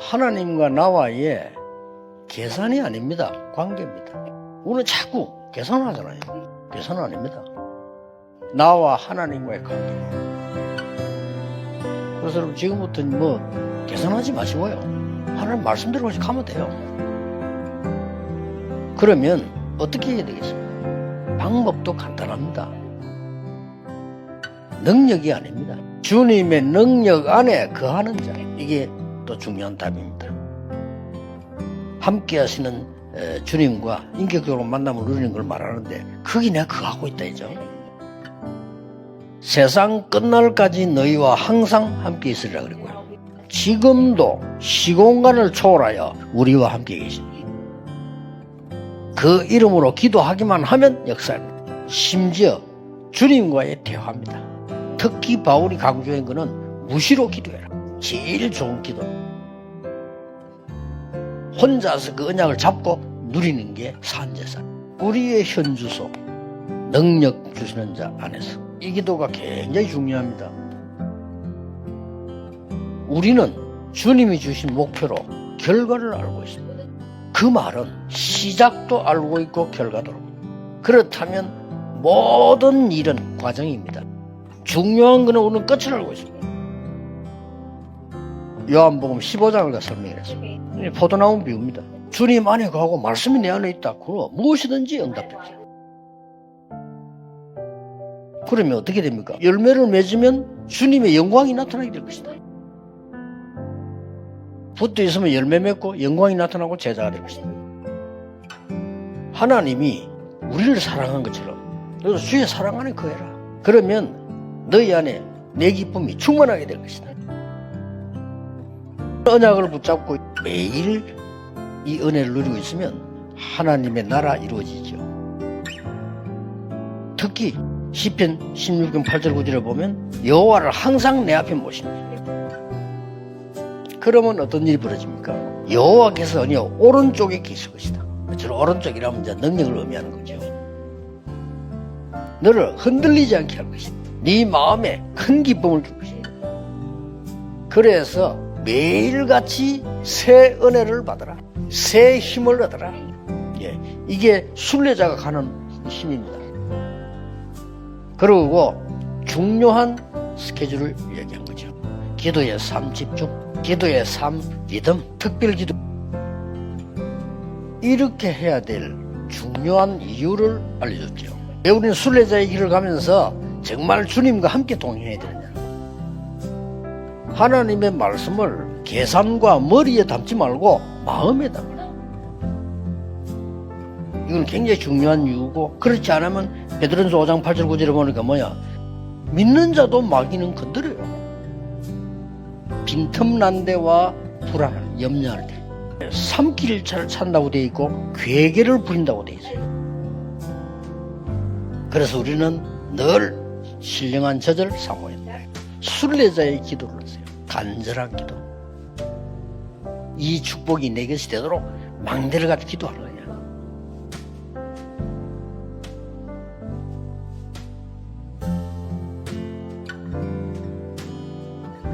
하나님과 나와의 계산이 아닙니다. 관계입니다. 우리는 자꾸 계산하잖아요. 계산 아닙니다. 나와 하나님과의 관계. 그래서 지금부터 뭐 계산하지 마시고요. 하나님 말씀대로 가면 돼요. 그러면 어떻게 해야 되겠습니까? 방법도 간단합니다. 능력이 아닙니다. 주님의 능력 안에 거하는 자. 이게 또 중요한 답입니다. 함께 하시는 에, 주님과 인격적으로 만남을 누리는 걸 말하는데 거기 내가 그하고 있다 이죠. 세상 끝날까지 너희와 항상 함께 있으리라 그랬고요. 지금도 시공간을 초월하여 우리와 함께 계십니다. 그 이름으로 기도하기만 하면 역사입니다. 심지어 주님과의 대화입니다. 특히 바울이 강조한 것은 무시로 기도해라. 제일 좋은 기도. 혼자서 그 언약을 잡고 누리는 게 산제사. 우리의 현주소, 능력 주시는 자 안에서. 이 기도가 굉장히 중요합니다. 우리는 주님이 주신 목표로 결과를 알고 있습니다. 그 말은 시작도 알고 있고 결과도 알고. 그렇다면 모든 일은 과정입니다. 중요한 것은 우리는 끝을 알고 있습니다. 요한복음 15장을 설명했습니다. 포도나무 비유입니다. 주님 안에 가고 말씀이 내 안에 있다. 그럼 무엇이든지 응답됩니다. 그러면 어떻게 됩니까? 열매를 맺으면 주님의 영광이 나타나게 될 것이다. 붙어 있으면 열매 맺고 영광이 나타나고 제자가 될 것이다. 하나님이 우리를 사랑한 것처럼 너도 주의 사랑 안에 거해라. 그러면 너희 안에 내 기쁨이 충만하게 될 것이다. 언약을 붙잡고 매일 이 은혜를 누리고 있으면 하나님의 나라 이루어지죠. 특히 시편 16편 8절 9절에 보면 여호와를 항상 내 앞에 모십니다. 그러면 어떤 일이 벌어집니까? 여호와께서 네 오른쪽에 계실 것이다. 저는 오른쪽이라면 이제 능력을 의미하는 거죠. 너를 흔들리지 않게 할 것이다. 네 마음에 큰 기쁨을 줄 것이다. 그래서 매일같이 새 은혜를 받아라. 새 힘을 얻어라. 예, 이게 순례자가 가는 힘입니다. 그리고 중요한 스케줄을 얘기한 거죠. 기도의 삶 집중, 기도의 삶 리듬, 특별 기도. 이렇게 해야 될 중요한 이유를 알려줬죠. 왜 우리는 순례자의 길을 가면서 정말 주님과 함께 동행해야 되느냐. 하나님의 말씀을 계산과 머리에 담지 말고 마음에 담으라. 이건 굉장히 중요한 이유고 그렇지 않으면 베드로전서 5장 8절 9절에 보니까 뭐야 믿는 자도 마귀는 건드려요. 빈틈난 데와 불안한 염려할 때 삼킬 차를 찬다고 돼 있고 괴계를 부린다고 돼 있어요. 그래서 우리는 늘 신령한 저절 돼요. 순례자의 기도를 하세요. 간절한 기도. 이 축복이 내 것이 되도록 망대를 가지고 기도하는 거예요.